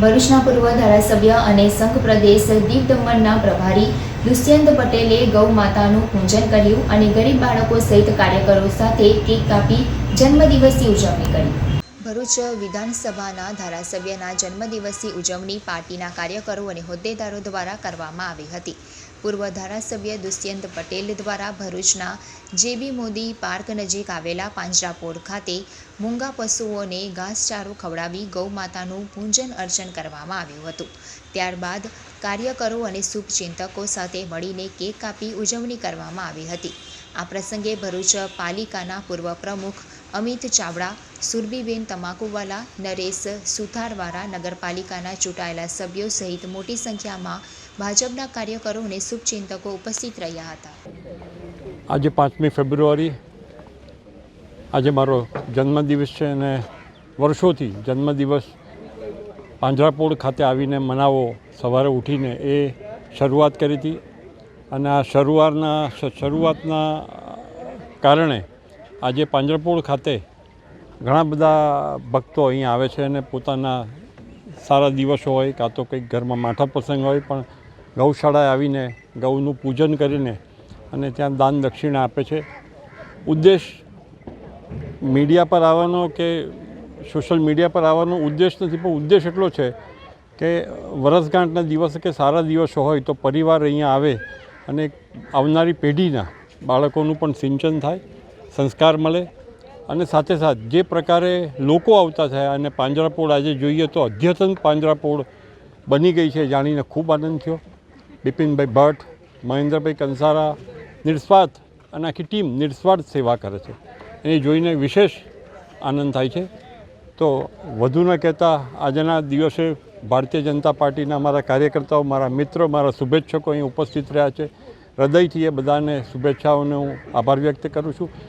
ભરૂચના પૂર્વ ધારાસભ્ય અને સંઘ પ્રદેશ દીવ દમણના પ્રભારી દુષ્યંત પટેલે ગૌ માતાનું પૂજન કર્યું અને ગરીબ બાળકો સહિત કાર્યકરો સાથે કેક કાપી જન્મદિવસની ઉજવણી કરી. ભરૂચ વિધાનસભાના ધારાસભ્યના જન્મદિવસની ઉજવણી પાર્ટીના કાર્યકરો અને હોદ્દેદારો દ્વારા કરવામાં આવી હતી. પૂર્વ ધારાસભ્ય દુષ્યંત પટેલ દ્વારા ભરૂચના જેબી મોદી પાર્ક નજીક આવેલા પાંજરાપોળ ખાતે મૂંગા પશુઓને ઘાસચારો ખવડાવી ગૌમાતાનું પૂજન અર્ચન કરવામાં આવ્યું હતું. ત્યારબાદ કાર્યકરો અને શુભચિંતકો સાથે મળીને કેક કાપી ઉજવણી કરવામાં આવી હતી. આ પ્રસંગે ભરૂચ પાલિકાના પૂર્વ પ્રમુખ અમિત ચાવડા સુરબીબેન તમાકુવાલા, નરેશ સુથારવાળા નગરપાલિકાના ચૂંટાયેલા સભ્યો સહિત મોટી સંખ્યામાં ભાજપના કાર્યકરો અને શુભચિંતકો ઉપસ્થિત રહ્યા હતા. આજે પાંચમી ફેબ્રુઆરી આજે મારો જન્મદિવસ છે અને વર્ષોથી જન્મદિવસ પાંજરાપોળ ખાતે આવીને મનાવો સવારે ઉઠીને એ શરૂઆત કરી હતી. અને આ શરૂઆતના શરૂઆતના કારણે આજે પાંજરાપોળ ખાતે ઘણા બધા ભક્તો અહીં આવે છે અને પોતાના સારા દિવસો હોય કાં તો કંઈક ઘરમાં માઠા પ્રસંગ હોય પણ ગૌશાળાએ આવીને ગૌનું પૂજન કરીને અને ત્યાં દાન દક્ષિણા આપે છે. ઉદ્દેશ મીડિયા પર આવવાનો કે સોશિયલ મીડિયા પર આવવાનો ઉદ્દેશ નથી, પણ ઉદ્દેશ એટલો છે કે વરસગાંઠના દિવસે કે સારા દિવસો હોય તો પરિવાર અહીંયા આવે અને આવનારી પેઢીના બાળકોનું પણ સિંચન થાય, સંસ્કાર મળે અને સાથે સાથ જે પ્રકારે લોકો આવતા થયા અને પાંજરાપોળ આજે જોઈએ તો અદ્યતન પાંજરાપોળ બની ગઈ છે, જાણીને ખૂબ આનંદ થયો. બિપિનભાઈ ભટ્ટ, મહેન્દ્રભાઈ કંસારા નિસ્વાર્થ અને આખી ટીમ નિસ્વાર્થ સેવા કરે છે. એને જોઈને વિશેષ આનંદ થાય છે. તો વધુ ન કહેતા આજના દિવસે ભારતીય જનતા પાર્ટીના મારા કાર્યકર્તાઓ, મારા મિત્રો, મારા શુભેચ્છકો અહીં ઉપસ્થિત રહ્યા છે. હૃદયથી એ બધાને શુભેચ્છાઓને હું આભાર વ્યક્ત કરું છું.